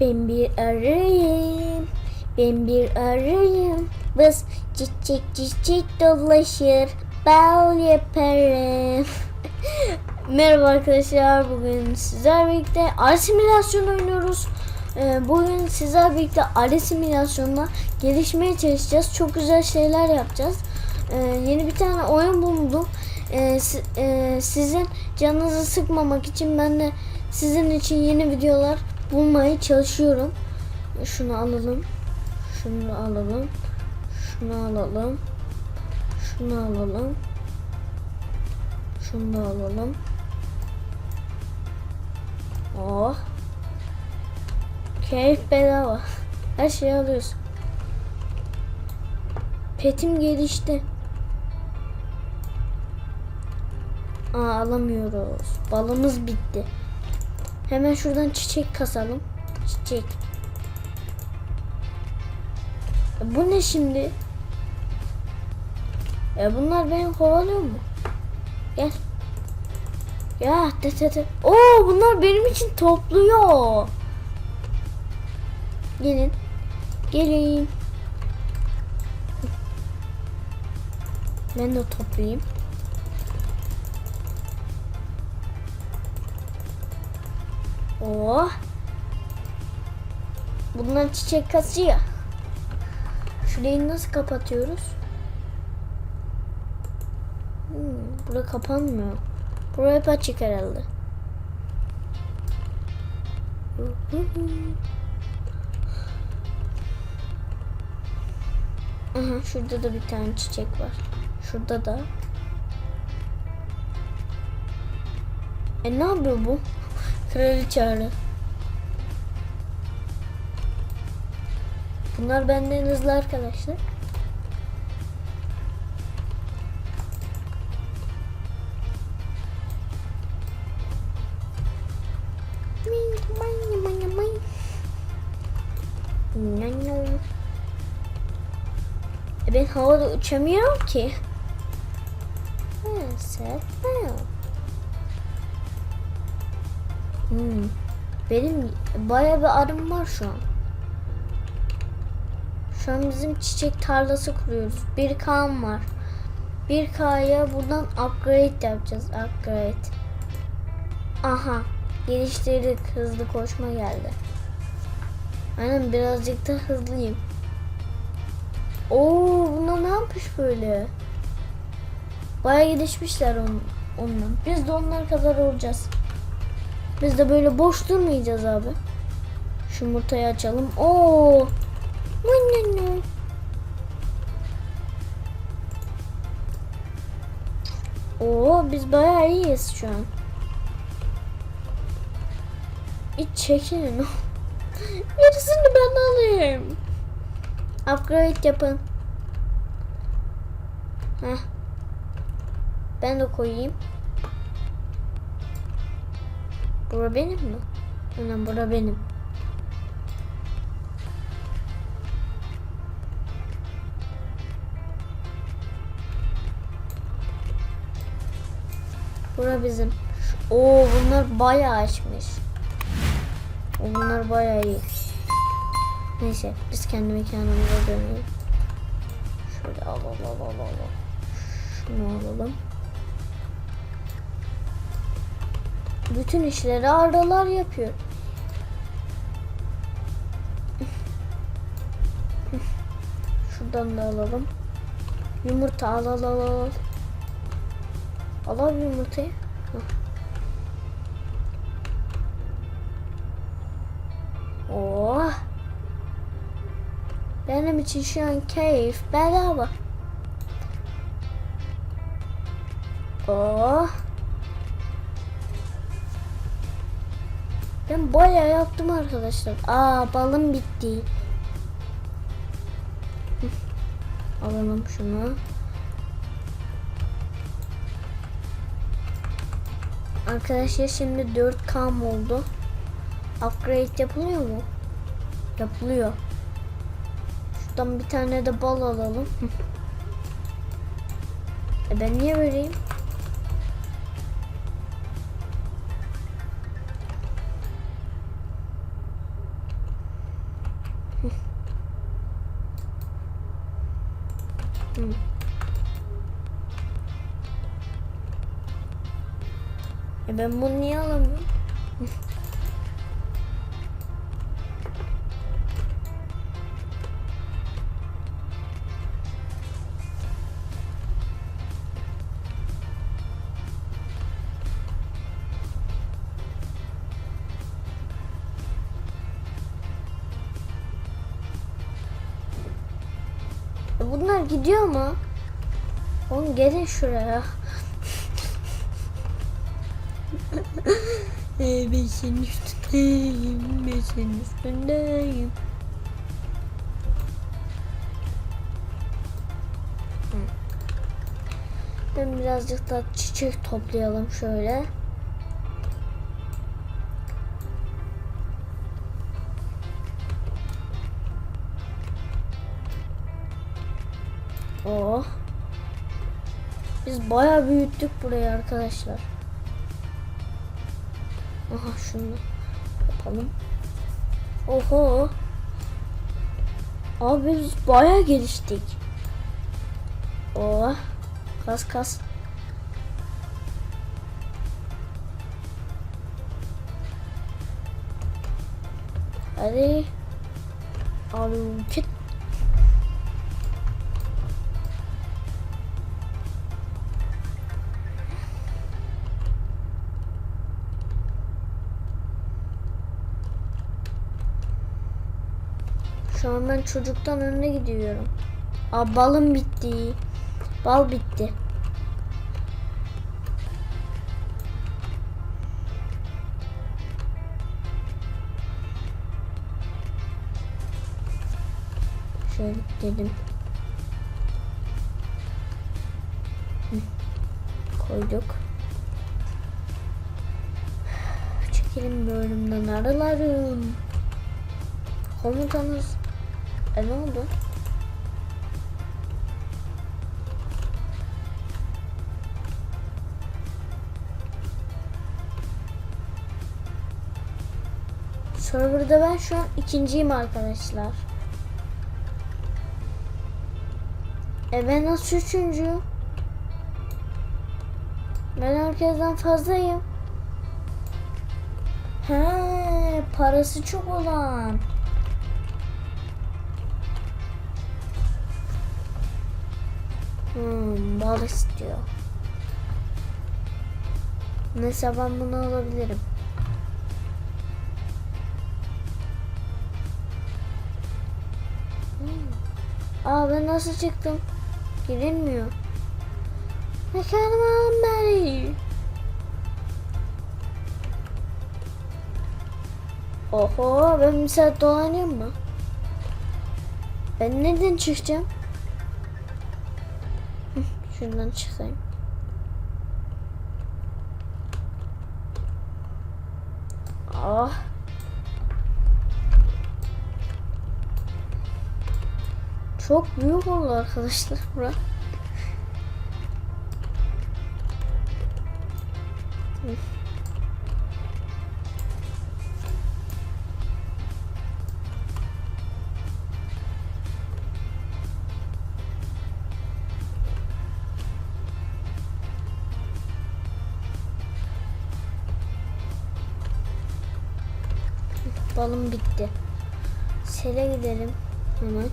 Ben bir arıyım. Ben bir arıyım. Bız çiçek çiçek dolaşır. Bal yaparım. Merhaba arkadaşlar. Bugün sizler birlikte arı simülasyon oynuyoruz. Ee, Bugün sizler birlikte arı gelişmeye çalışacağız. Çok güzel şeyler yapacağız. Ee, Yeni bir tane oyun buldum. Ee, e, Sizin canınızı sıkmamak için ben de sizin için yeni videolar bulmaya çalışıyorum. Şunu alalım. Şunu alalım. Şunu alalım. Şunu alalım. Şunu da alalım. Oh. Keyif bedava. Her şeyi alıyorsun. Petim gelişti. Aa alamıyoruz. Balımız bitti. Hemen şuradan çiçek kasalım. Çiçek. E, bu ne şimdi? E bunlar beni kovalıyor mu? Gel. Ya te te te. Oo bunlar benim için topluyor. Gelin. Gelin. Ben de toplayayım. Oh. Bunlar çiçek kasıyor. Şurayı nasıl kapatıyoruz? Hmm, bura kapanmıyor. Bura hep açık herhalde. Aha şurada da bir tane çiçek var. Şurada da. E ne yapıyor bu? Kraliçe arı. Bunlar benden hızlı arkadaşlar. E ben havada uçamıyorum ki. Maalesef ben. Hmm. Benim bayağı bir arım var şu an. Şu an bizim çiçek tarlası kuruyoruz. Bir K'm var. Bir K'ya buradan upgrade yapacağız. Upgrade. Aha. Geliştirdik. Hızlı koşma geldi. Aynen birazcık da hızlıyım. Oo, bunlar ne yapmış böyle? Bayağı gelişmişler on, ondan. Biz de onlar kadar olacağız. Biz de böyle boş durmayacağız abi. Şu yumurtayı açalım. Oo. Oo biz bayağı iyiyiz şu an. Hiç çekilin. Birisini ben alayım. Upgrade yapın. Heh. Ben de koyayım. Bura benim mi? Anam bura benim. Bura bizim. Oo bunlar bayağı açmış. Bunlar bayağı iyi. Neyse biz kendi mekanımıza dönelim. Şöyle al al al al. al. Şunu alalım. Bütün işleri ardalar yapıyor. Şuradan da alalım. Yumurta al al al al. Al al yumurtayı. Oh. Benim için şu an keyif bedava. Oh. Ben bayağı yaptım arkadaşlar. Aa balım bitti. Alalım şunu. Arkadaşlar şimdi 4K oldu. Upgrade yapılıyor mu? Yapılıyor. Şuradan bir tane de bal alalım. E ben niye vereyim? E hum. é bem bunu niye? Né? Bunlar gidiyor mu? Oğlum gelin şuraya. Ben senin üstündeyim. Ben senin üstündeyim. Ben birazcık da çiçek toplayalım şöyle. Oh. Biz bayağı büyüttük burayı arkadaşlar. Aha şunu yapalım. Oho. Abi biz bayağı geliştik. Oh. Kas kas. Hadi. Hareket. Şu an ben çocuktan önüne gidiyorum. Aa balım bitti. Bal bitti. Şöyle dedim. Koyduk. Çekelim bölümden arılarım. Komutanız. E ne oldu? Serverda ben şu an ikinciyim arkadaşlar. E ben nasıl üçüncü? Ben herkesten fazlayım. He, parası çok olan. Hmm, bal istiyor. Neyse ben bunu alabilirim. Hmm. Aa ben nasıl çıktım? Girilmiyor. Mekanıma beri. Oho ben saat dolanayım mı? Ben nereden çıkacağım? Hı, Şuradan çıkayım. Ah. Çok büyük oldu arkadaşlar bura. Balım bitti. Sele gidelim hemen.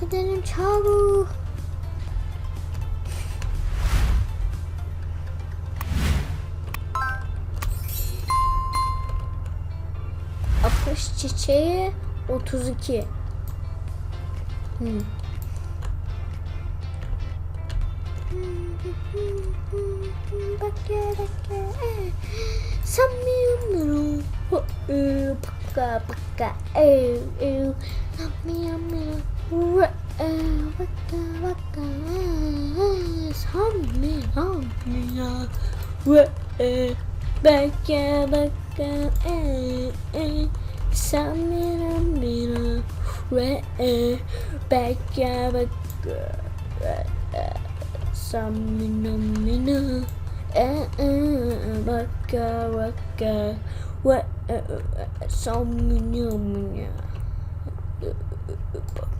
Gidelim çabuk. Akış çiçeği 32. Hmm. 바뀌어랄게 선미음으로 호으 바꿔 바꿔 에우 선미음으로 우와 바꿔 바꿔 선미음으로 우와 바꿔 바꿔 에우 선미음으로 우와 바꿔 바꿔 Samina, mina. Baka wa e, e, Samnya Bak.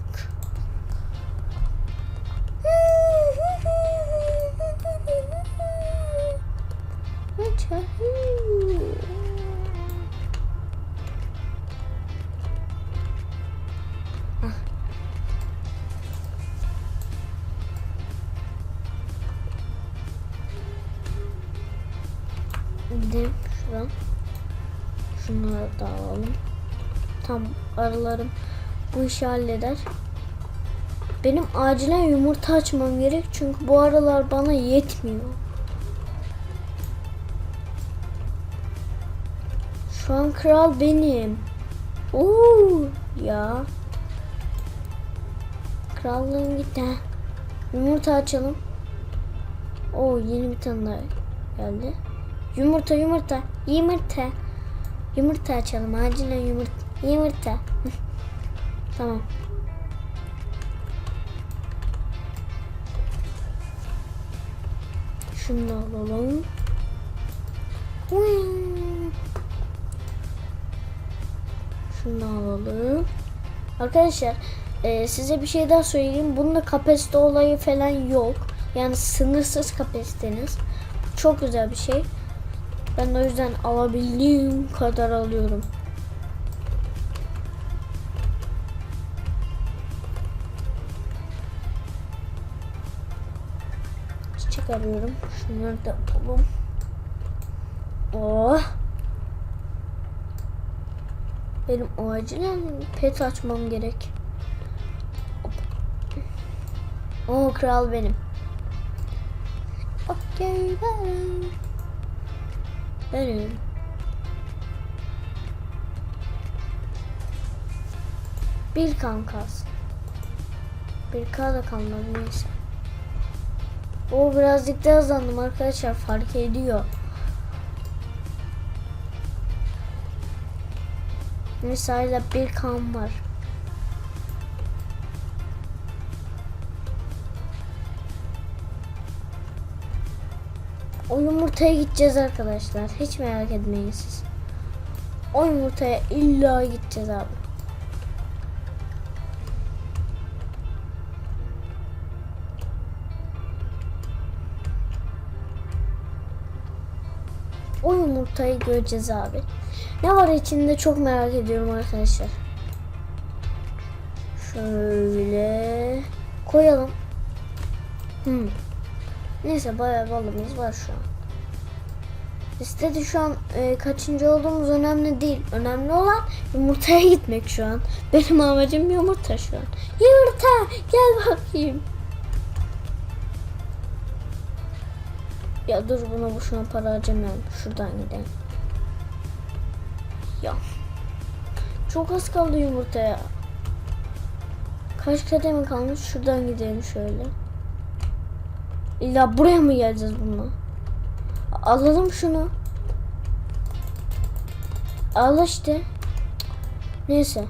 Gidelim Tam aralarım bu işi halleder. Benim acilen yumurta açmam gerek çünkü bu aralar bana yetmiyor. Şu an kral benim. Oo ya. Krallığım gitti. ha. Yumurta açalım. Oo yeni bir tane daha geldi. Yumurta yumurta yumurta. Yumurta açalım acilen yumurta. Yumurta. tamam. Şunu da alalım. Şunu da alalım. Arkadaşlar e, size bir şey daha söyleyeyim. Bunda kapasite olayı falan yok. Yani sınırsız kapasiteniz. Çok güzel bir şey. Ben o yüzden alabildiğim kadar alıyorum. Çiçek arıyorum. Şunları da yapalım. Oh. Benim acilen pet açmam gerek. O kral benim. Okey ben. Benim. Bir kan kalsın. Bir kan da kalmadı neyse. O birazcık daha hızlandım arkadaşlar fark ediyor. Mesela bir kan var. O yumurtaya gideceğiz arkadaşlar. Hiç merak etmeyin siz. O yumurtaya illa gideceğiz abi. O yumurtayı göreceğiz abi. Ne var içinde çok merak ediyorum arkadaşlar. Şöyle koyalım. Hmm. Neyse bayağı balımız var şu an. Listede şu an e, kaçıncı olduğumuz önemli değil. Önemli olan yumurtaya gitmek şu an. Benim amacım yumurta şu an. Yumurta gel bakayım. Ya dur buna boşuna para harcamayalım. Şuradan gidelim. Ya. Çok az kaldı yumurtaya. Kaç kademe kalmış? Şuradan gidelim şöyle. İlla buraya mı geleceğiz bununla? Alalım şunu. Al işte. Neyse.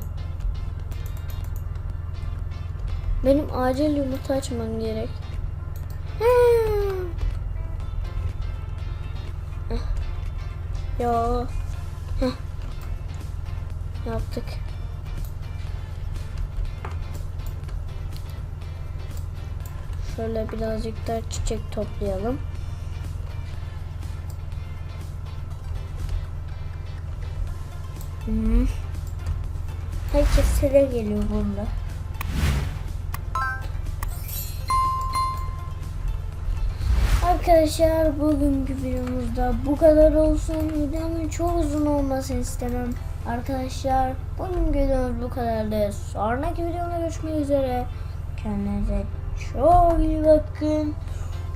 Benim acil yumurta açmam gerek. Hmm. Ya. Heh. Yaptık. Şöyle birazcık daha çiçek toplayalım. Hmm. Herkes sıra geliyor bunda. Arkadaşlar bugünkü videomuzda bu kadar olsun. Videomun çok uzun olmasını istemem. Arkadaşlar bugün videomuz bu kadardı. Sonraki videomda görüşmek üzere. Kendinize çok iyi bakın.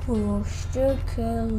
Hoşçakalın.